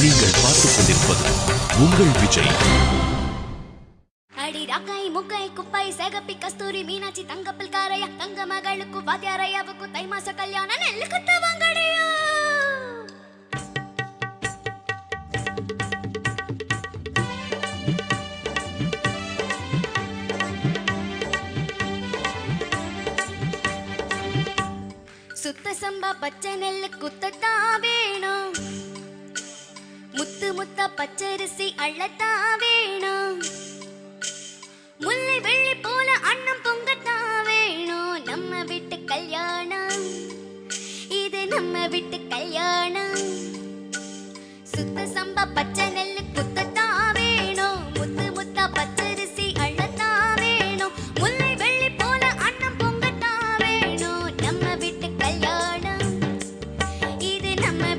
நீங்கள் பார்த்துக் கொண்டிருப்பது உங்கள் விஜய். அடி ராக்காய் முக்கை குப்பை சேகப்பி கஸ்தூரி மீனாட்சி தங்கப்பல் காரைய தங்க மகளுக்கு வாத்தியாரையாவுக்கு தை மாச கல்யாணம் நெல்லு சுத்த சம்பா பச்சை நெல்லு குத்தத்தாவே பச்சரிசி அள்ளத்தா வேணும். முல்லை வெள்ளி போல அண்ணம் பொங்கத்தா வேணும். நம்ம வீட்டு கல்யாணம். இது நம்ம வீட்டு கல்யாணம். சுத்த சம்பா பச்சை நெல்லு குத்தத்தா வேணும். முத்து முத்தா பச்சரிசி அள்ளத்தா வேணும். முல்லை வெள்ளி போல அண்ணம் பொங்கத்தா வேணும். நம்ம வீட்டு கல்யாணம். இது நம்ம